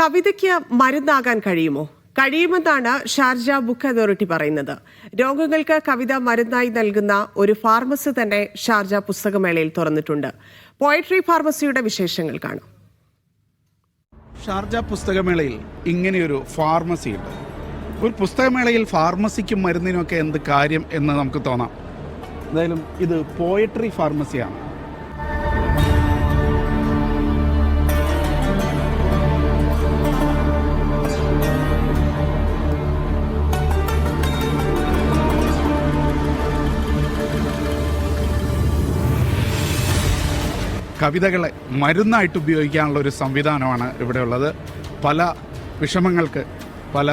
കവിതയ്ക്ക് മരുന്നാകാൻ കഴിയുമോ? കഴിയുമെന്നാണ് ഷാർജ ബുക്ക് അതോറിറ്റി പറയുന്നത്. രോഗങ്ങൾക്ക് കവിത മരുന്നായി നൽകുന്ന ഒരു ഫാർമസി തന്നെ ഷാർജ പുസ്തകമേളയിൽ തുറന്നിട്ടുണ്ട്. പോയട്രി ഫാർമസിയുടെ വിശേഷങ്ങൾ കാണാം. ഷാർജ പുസ്തകമേളയിൽ ഇങ്ങനെയൊരു ഫാർമസി ഉണ്ട്. ഒരു പുസ്തകമേളയിൽ ഫാർമസിക്കും മരുന്നിനും ഒക്കെ എന്ത് കാര്യം എന്ന് നമുക്ക് തോന്നാം. എന്തായാലും ഇത് പോയട്രി ഫാർമസിയാണ്. കവിതകളെ മരുന്നായിട്ട് ഉപയോഗിക്കാനുള്ള ഒരു സംവിധാനമാണ് ഇവിടെയുള്ളത്. പല വിഷമങ്ങൾക്ക് പല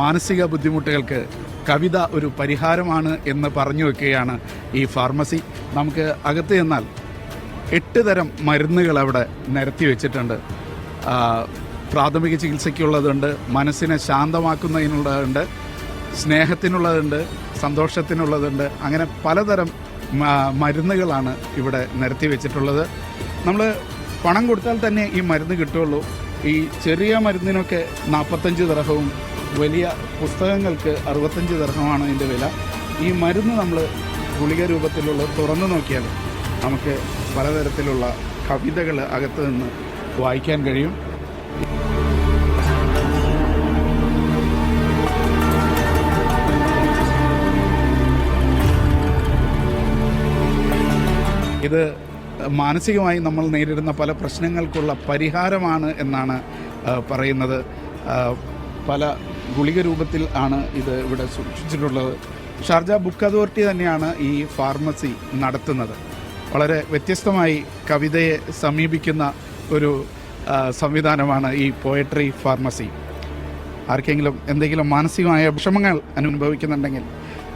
മാനസിക ബുദ്ധിമുട്ടുകൾക്ക് കവിത ഒരു പരിഹാരമാണ് എന്ന് പറഞ്ഞു വെക്കുകയാണ് ഈ ഫാർമസി. നമുക്ക് അകത്ത് ചെന്നാൽ എട്ട് തരം മരുന്നുകൾ അവിടെ നിരത്തി വെച്ചിട്ടുണ്ട്. പ്രാഥമിക ചികിത്സയ്ക്കുള്ളതുണ്ട് മനസ്സിനെ ശാന്തമാക്കുന്നതിനുള്ളതുണ്ട് സ്നേഹത്തിനുള്ളതുണ്ട് സന്തോഷത്തിനുള്ളതുണ്ട് അങ്ങനെ പലതരം മരുന്നുകളാണ് ഇവിടെ നിരത്തി വെച്ചിട്ടുള്ളത്. നമ്മൾ പണം കൊടുത്താൽ തന്നെ ഈ മരുന്ന് കിട്ടുള്ളൂ ഈ ചെറിയ മരുന്നിനൊക്കെ നാൽപ്പത്തഞ്ച് ദർഹവും വലിയ പുസ്തകങ്ങൾക്ക് അറുപത്തഞ്ച് ദർഹമാണ് ഇതിന്റെ വില. ഈ മരുന്ന് നമ്മൾ ഗുളിക രൂപത്തിലുള്ള തുറന്നു നോക്കിയാൽ നമുക്ക് പലതരത്തിലുള്ള കവിതകൾ അകത്ത് നിന്ന് വായിക്കാൻ കഴിയും. ഇത് മാനസികമായി നമ്മൾ നേരിടുന്ന പല പ്രശ്നങ്ങൾക്കുള്ള പരിഹാരമാണ് എന്നാണ് പറയുന്നത്. പല ഗുളിക രൂപത്തിൽ ആണ് ഇത് ഇവിടെ സൂക്ഷിച്ചിട്ടുള്ളത്. ഷാർജ ബുക്ക് അതോറിറ്റി തന്നെയാണ് ഈ ഫാർമസി നടത്തുന്നത്. വളരെ വ്യത്യസ്തമായി കവിതയെ സമീപിക്കുന്ന ഒരു സംവിധാനമാണ് ഈ പോയട്രി ഫാർമസി ആർക്കെങ്കിലും എന്തെങ്കിലും മാനസികമായ വിഷമങ്ങൾ അനുഭവിക്കുന്നുണ്ടെങ്കിൽ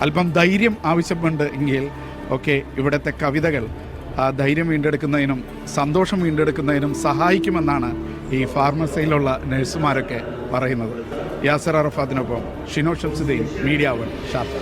അല്പം ധൈര്യം ആവശ്യമുണ്ട് എങ്കിൽ ഒക്കെ ഇവിടുത്തെ കവിതകൾ ധൈര്യം വീണ്ടെടുക്കുന്നതിനും സന്തോഷം വീണ്ടെടുക്കുന്നതിനും സഹായിക്കുമെന്നാണ് ഈ ഫാർമസിയിലുള്ള നഴ്സുമാരൊക്കെ പറയുന്നത്. Yasar അറഫാദിനൊപ്പം Shino Shamsudheen media one Sharjah